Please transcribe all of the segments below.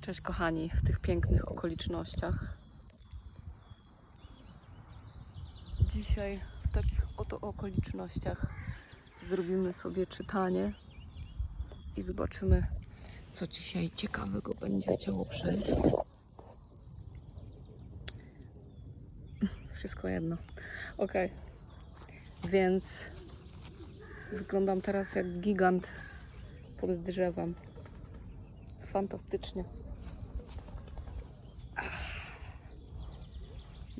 Cześć kochani, w tych pięknych okolicznościach. Dzisiaj w takich oto okolicznościach zrobimy sobie czytanie i zobaczymy, co dzisiaj ciekawego będzie chciało przejść. Wszystko jedno. Ok. Więc wyglądam teraz jak gigant pod drzewem. Fantastycznie.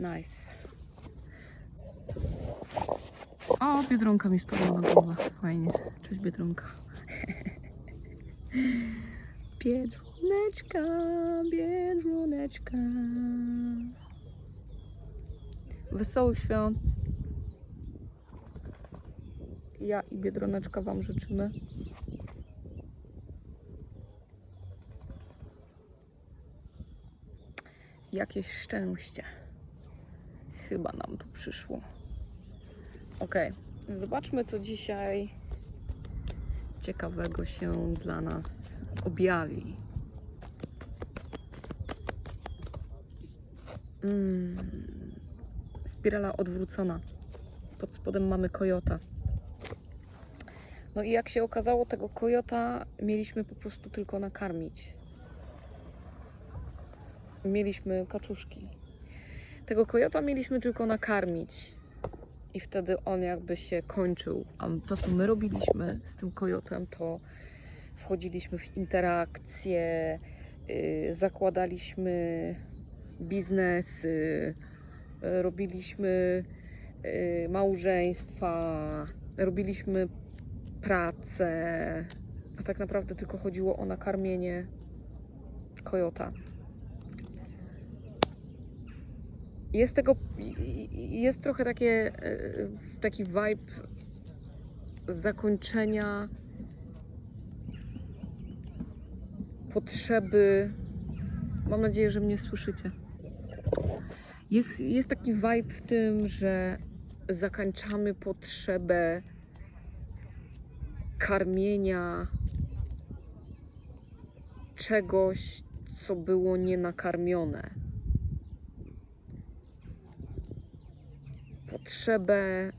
Nice. O, biedronka mi spadła na głowę. Fajnie. Cześć, biedronka. Biedroneczka, biedroneczka. Wesołych świąt. Ja i biedroneczka Wam życzymy. Jakieś szczęście. Chyba nam tu przyszło. Ok, zobaczmy, co dzisiaj ciekawego się dla nas objawi. Mm. Spirala odwrócona. Pod spodem mamy kojota. No i jak się okazało, tego kojota mieliśmy po prostu tylko nakarmić. Mieliśmy kaczuszki. Tego kojota mieliśmy tylko nakarmić. I wtedy on jakby się kończył. A to, co my robiliśmy z tym kojotem, to wchodziliśmy w interakcje, yy, zakładaliśmy biznesy, yy, robiliśmy yy, małżeństwa, robiliśmy pracę. A tak naprawdę tylko chodziło o nakarmienie kojota. Jest tego, jest trochę takie, e, taki vibe zakończenia potrzeby. Mam nadzieję, że mnie słyszycie. Jest, jest taki vibe w tym, że zakończamy potrzebę karmienia czegoś, co było nienakarmione. Potrzebę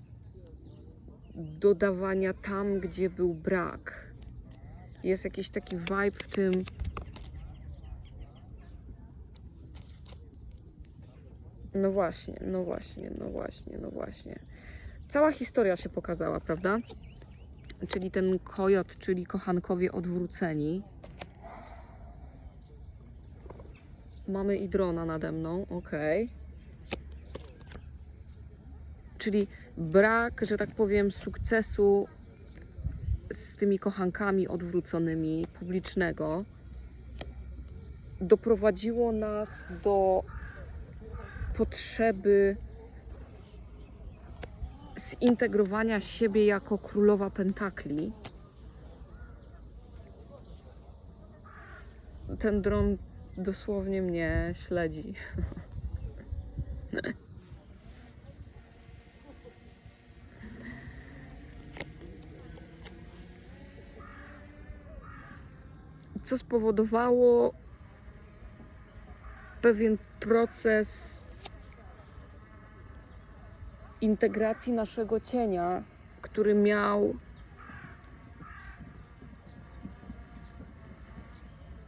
dodawania tam, gdzie był brak. Jest jakiś taki vibe w tym. No właśnie, no właśnie, no właśnie, no właśnie. Cała historia się pokazała, prawda? Czyli ten kojot, czyli kochankowie odwróceni. Mamy i drona nade mną, okej. Okay czyli brak, że tak powiem, sukcesu z tymi kochankami odwróconymi publicznego doprowadziło nas do potrzeby zintegrowania siebie jako królowa pentakli. Ten dron dosłownie mnie śledzi. co spowodowało pewien proces integracji naszego cienia, który miał.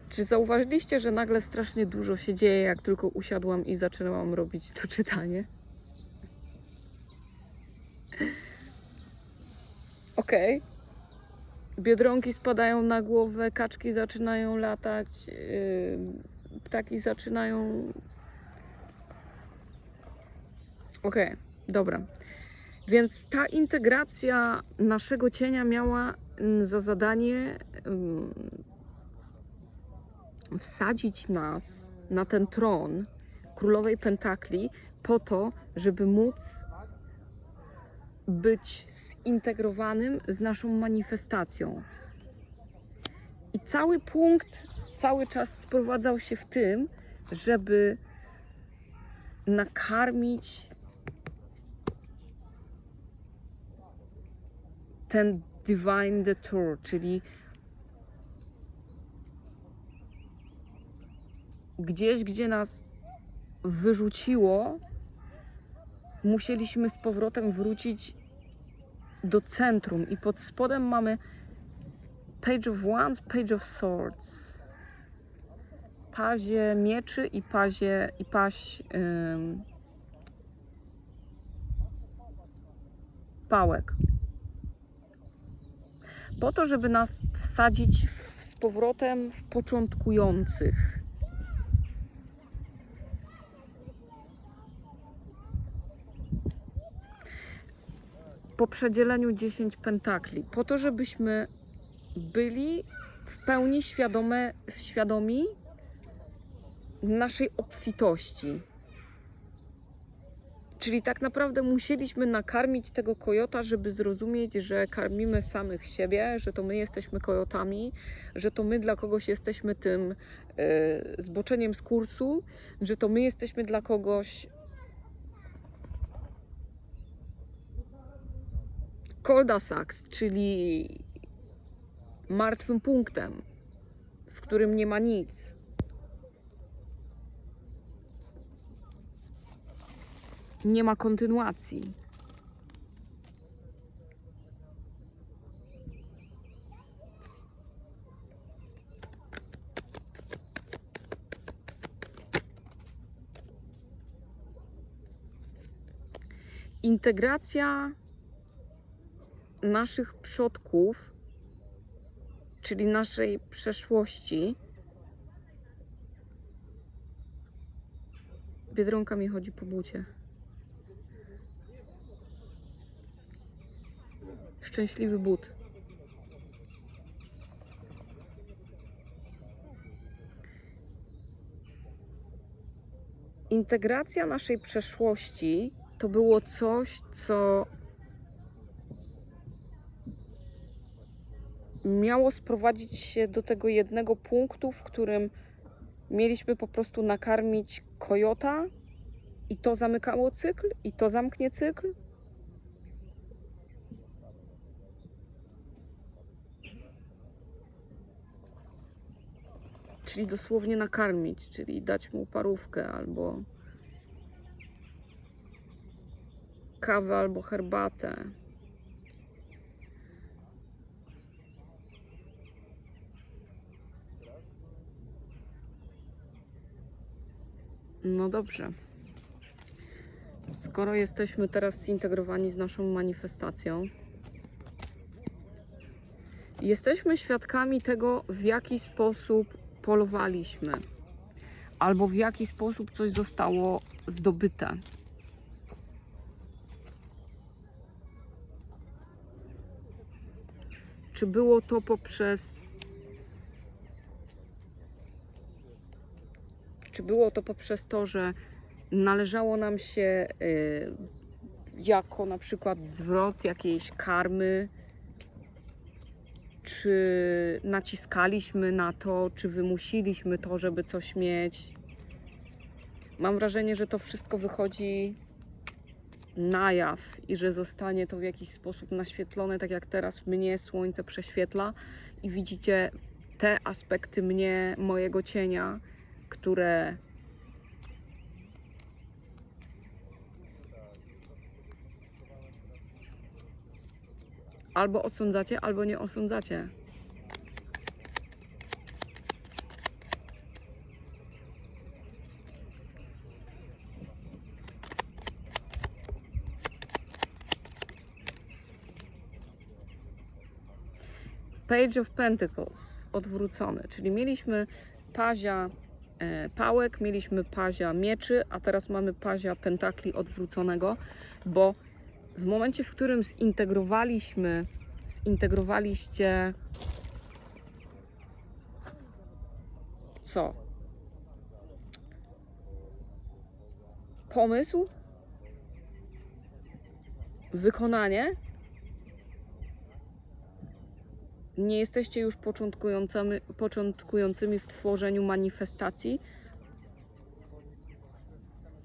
Czy zauważyliście, że nagle strasznie dużo się dzieje, jak tylko usiadłam i zaczęłam robić to czytanie? Okej. Okay biedronki spadają na głowę, kaczki zaczynają latać, yy, ptaki zaczynają. Okej, okay, dobra. Więc ta integracja naszego cienia miała mm, za zadanie mm, wsadzić nas na ten tron królowej Pentakli po to, żeby móc być zintegrowanym z naszą manifestacją. I cały punkt cały czas sprowadzał się w tym, żeby nakarmić ten Divine Detour, czyli gdzieś, gdzie nas wyrzuciło, musieliśmy z powrotem wrócić do centrum i pod spodem mamy Page of Wands, Page of Swords. Pazie mieczy i pazie i paź ym, pałek. Po to, żeby nas wsadzić z powrotem w początkujących. Po przedzieleniu 10 pentakli, po to, żebyśmy byli w pełni świadome, świadomi naszej obfitości. Czyli tak naprawdę musieliśmy nakarmić tego kojota, żeby zrozumieć, że karmimy samych siebie, że to my jesteśmy kojotami, że to my dla kogoś jesteśmy tym e, zboczeniem z kursu, że to my jesteśmy dla kogoś Koldasax, czyli martwym punktem, w którym nie ma nic. Nie ma kontynuacji. Integracja naszych przodków, czyli naszej przeszłości. Biedronka mi chodzi po bucie. Szczęśliwy but. Integracja naszej przeszłości to było coś, co miało sprowadzić się do tego jednego punktu, w którym mieliśmy po prostu nakarmić kojota i to zamykało cykl, i to zamknie cykl. Czyli dosłownie nakarmić, czyli dać mu parówkę albo kawę albo herbatę. No dobrze. Skoro jesteśmy teraz zintegrowani z naszą manifestacją, jesteśmy świadkami tego, w jaki sposób polowaliśmy, albo w jaki sposób coś zostało zdobyte. Czy było to poprzez Czy było to poprzez to, że należało nam się y, jako na przykład zwrot jakiejś karmy? Czy naciskaliśmy na to, czy wymusiliśmy to, żeby coś mieć? Mam wrażenie, że to wszystko wychodzi na jaw i że zostanie to w jakiś sposób naświetlone, tak jak teraz mnie słońce prześwietla i widzicie te aspekty mnie, mojego cienia, które albo osądzacie, albo nie osądzacie. Page of Pentacles odwrócony, czyli mieliśmy pazia pałek, mieliśmy pazia mieczy, a teraz mamy pazia pentakli odwróconego, bo w momencie, w którym zintegrowaliśmy, zintegrowaliście co? Pomysł, wykonanie. Nie jesteście już początkującymi, w tworzeniu manifestacji.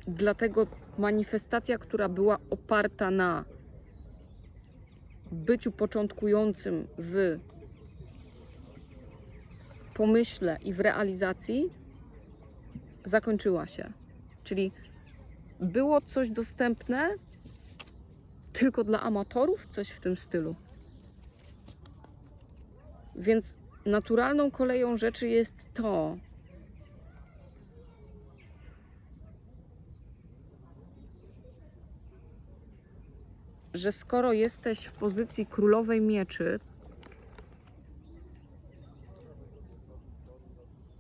Dlatego manifestacja, która była oparta na byciu początkującym w pomyśle i w realizacji, zakończyła się. Czyli było coś dostępne tylko dla amatorów, coś w tym stylu. Więc naturalną koleją rzeczy jest to, że skoro jesteś w pozycji królowej mieczy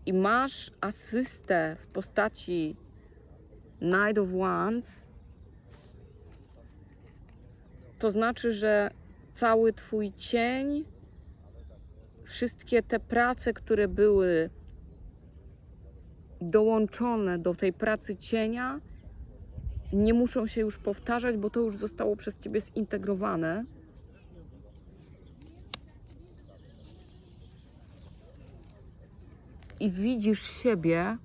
i masz asystę w postaci Knight of Wands, to znaczy, że cały Twój cień, wszystkie te prace, które były dołączone do tej pracy cienia, nie muszą się już powtarzać, bo to już zostało przez Ciebie zintegrowane. I widzisz siebie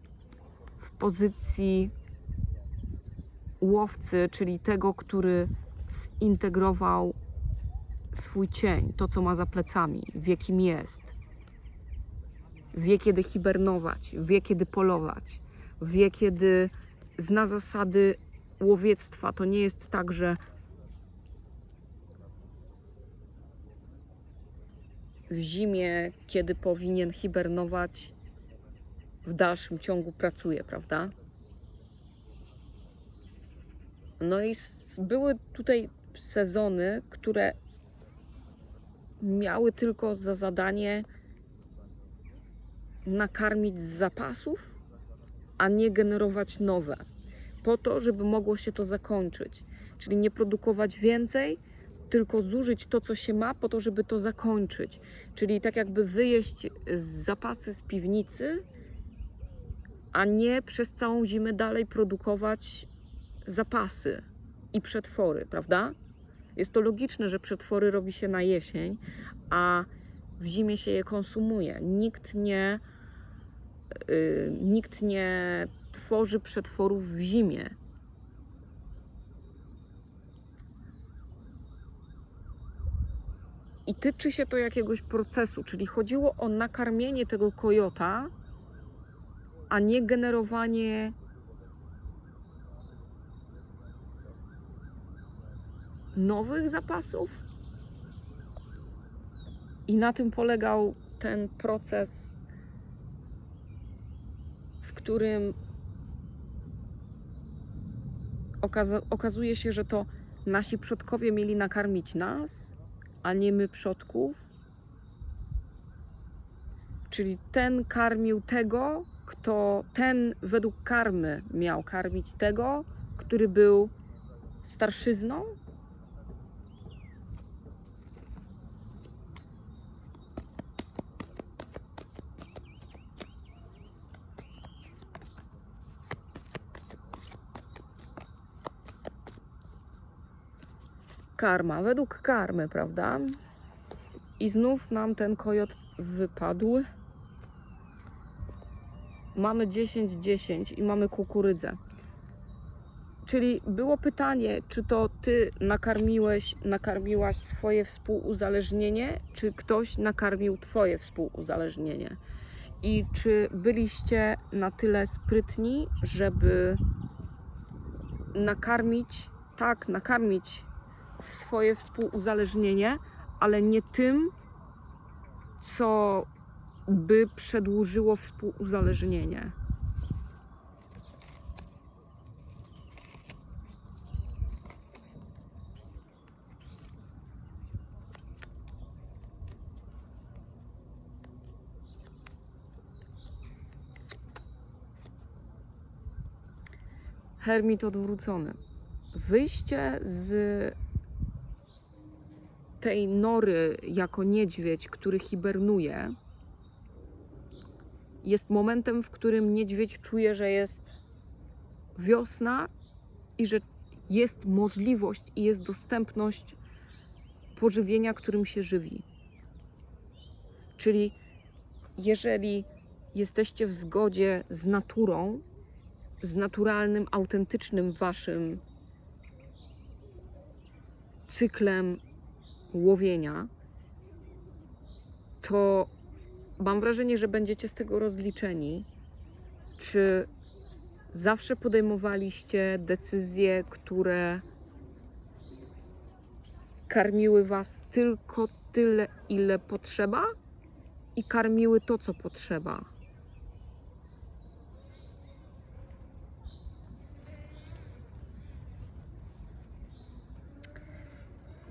w pozycji łowcy, czyli tego, który zintegrował swój cień, to co ma za plecami, wie kim jest. Wie kiedy hibernować, wie kiedy polować, wie kiedy zna zasady łowiectwa. To nie jest tak, że w zimie, kiedy powinien hibernować, w dalszym ciągu pracuje, prawda? No i były tutaj sezony, które miały tylko za zadanie nakarmić z zapasów, a nie generować nowe, po to, żeby mogło się to zakończyć. Czyli nie produkować więcej, tylko zużyć to, co się ma, po to, żeby to zakończyć. Czyli tak jakby wyjeść z zapasy z piwnicy, a nie przez całą zimę dalej produkować zapasy i przetwory, prawda? Jest to logiczne, że przetwory robi się na jesień, a w zimie się je konsumuje. Nikt nie, yy, nikt nie tworzy przetworów w zimie. I tyczy się to jakiegoś procesu, czyli chodziło o nakarmienie tego kojota, a nie generowanie nowych zapasów. I na tym polegał ten proces, w którym okaza- okazuje się, że to nasi przodkowie mieli nakarmić nas, a nie my przodków. Czyli ten karmił tego, kto ten według karmy miał karmić tego, który był starszyzną, karma, według karmy, prawda? I znów nam ten kojot wypadł. Mamy 10-10 i mamy kukurydzę. Czyli było pytanie, czy to ty nakarmiłeś, nakarmiłaś swoje współuzależnienie, czy ktoś nakarmił twoje współuzależnienie? I czy byliście na tyle sprytni, żeby nakarmić, tak, nakarmić w swoje współuzależnienie, ale nie tym, co by przedłużyło współuzależnienie. Hermit odwrócony. Wyjście z tej nory jako niedźwiedź, który hibernuje, jest momentem, w którym niedźwiedź czuje, że jest wiosna i że jest możliwość i jest dostępność pożywienia, którym się żywi. Czyli jeżeli jesteście w zgodzie z naturą, z naturalnym, autentycznym waszym cyklem łowienia, to mam wrażenie, że będziecie z tego rozliczeni, czy Zawsze podejmowaliście decyzje, które karmiły Was tylko tyle, ile potrzeba i karmiły to, co potrzeba.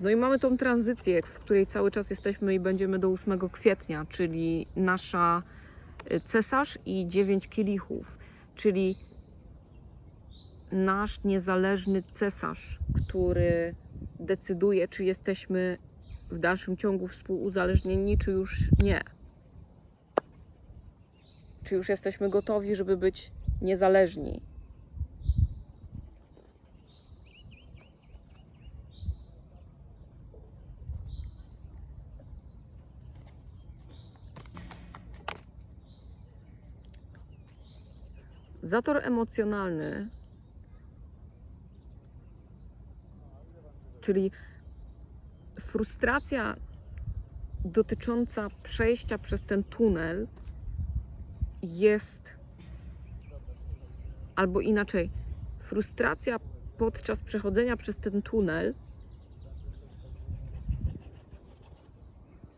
No i mamy tą tranzycję, w której cały czas jesteśmy i będziemy do 8 kwietnia, czyli nasza y, cesarz i 9 kielichów, czyli nasz niezależny cesarz, który decyduje, czy jesteśmy w dalszym ciągu współuzależnieni, czy już nie. Czy już jesteśmy gotowi, żeby być niezależni. Zator emocjonalny, czyli frustracja dotycząca przejścia przez ten tunel, jest albo inaczej, frustracja podczas przechodzenia przez ten tunel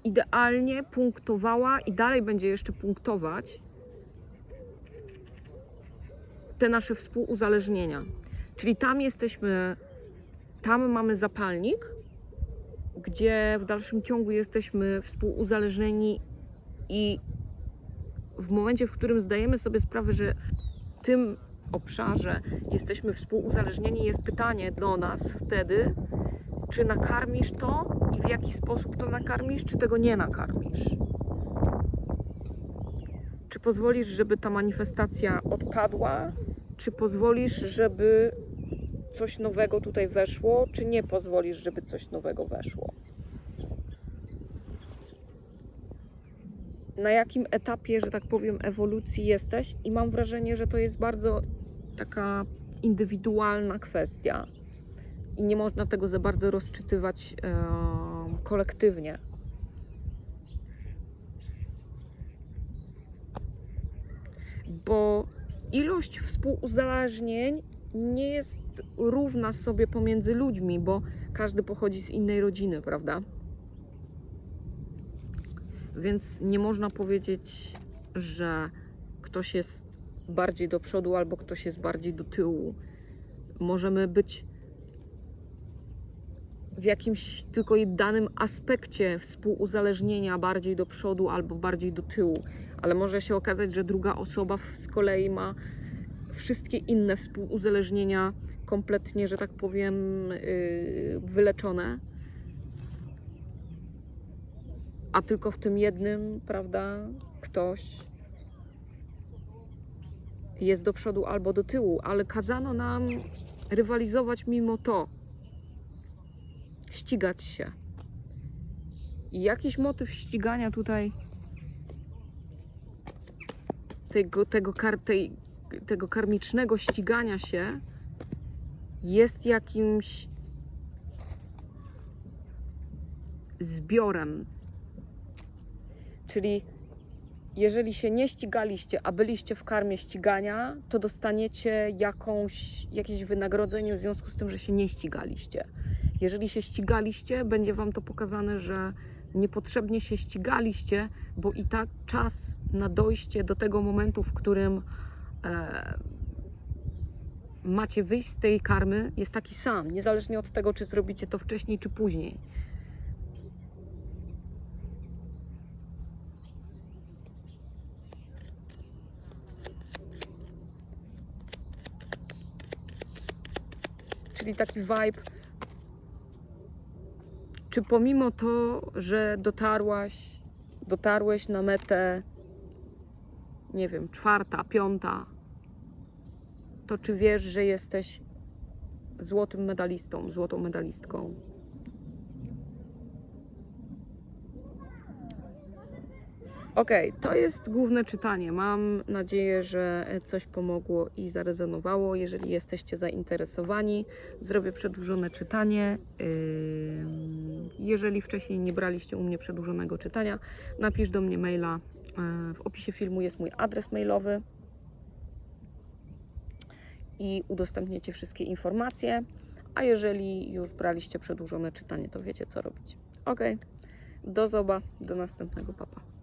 idealnie punktowała i dalej będzie jeszcze punktować te nasze współuzależnienia. Czyli tam jesteśmy, tam mamy zapalnik, gdzie w dalszym ciągu jesteśmy współuzależnieni i w momencie, w którym zdajemy sobie sprawę, że w tym obszarze jesteśmy współuzależnieni, jest pytanie do nas wtedy, czy nakarmisz to i w jaki sposób to nakarmisz, czy tego nie nakarmisz. Czy pozwolisz, żeby ta manifestacja odpadła, czy pozwolisz, żeby coś nowego tutaj weszło, czy nie pozwolisz, żeby coś nowego weszło. Na jakim etapie, że tak powiem, ewolucji jesteś, i mam wrażenie, że to jest bardzo taka indywidualna kwestia i nie można tego za bardzo rozczytywać e, kolektywnie. Bo ilość współuzależnień nie jest równa sobie pomiędzy ludźmi, bo każdy pochodzi z innej rodziny, prawda? Więc nie można powiedzieć, że ktoś jest bardziej do przodu albo ktoś jest bardziej do tyłu. Możemy być w jakimś tylko danym aspekcie współuzależnienia bardziej do przodu albo bardziej do tyłu, ale może się okazać, że druga osoba z kolei ma wszystkie inne współuzależnienia kompletnie, że tak powiem, yy, wyleczone. A tylko w tym jednym, prawda, ktoś jest do przodu albo do tyłu, ale kazano nam rywalizować mimo to, ścigać się. I jakiś motyw ścigania tutaj tego, tego, kar, tej, tego karmicznego ścigania się jest jakimś zbiorem. Czyli jeżeli się nie ścigaliście, a byliście w karmie ścigania, to dostaniecie jakąś, jakieś wynagrodzenie w związku z tym, że się nie ścigaliście. Jeżeli się ścigaliście, będzie Wam to pokazane, że niepotrzebnie się ścigaliście, bo i tak czas na dojście do tego momentu, w którym e, macie wyjść z tej karmy, jest taki sam, niezależnie od tego, czy zrobicie to wcześniej, czy później. Czyli taki vibe. Czy pomimo to, że dotarłaś, dotarłeś na metę, nie wiem, czwarta, piąta, to czy wiesz, że jesteś złotym medalistą, złotą medalistką? Okej, to jest główne czytanie. Mam nadzieję, że coś pomogło i zarezonowało. Jeżeli jesteście zainteresowani, zrobię przedłużone czytanie. Jeżeli wcześniej nie braliście u mnie przedłużonego czytania, napisz do mnie maila. Yy, W opisie filmu jest mój adres mailowy. i udostępniecie wszystkie informacje. A jeżeli już braliście przedłużone czytanie, to wiecie co robić. Ok, do zoba, do następnego papa.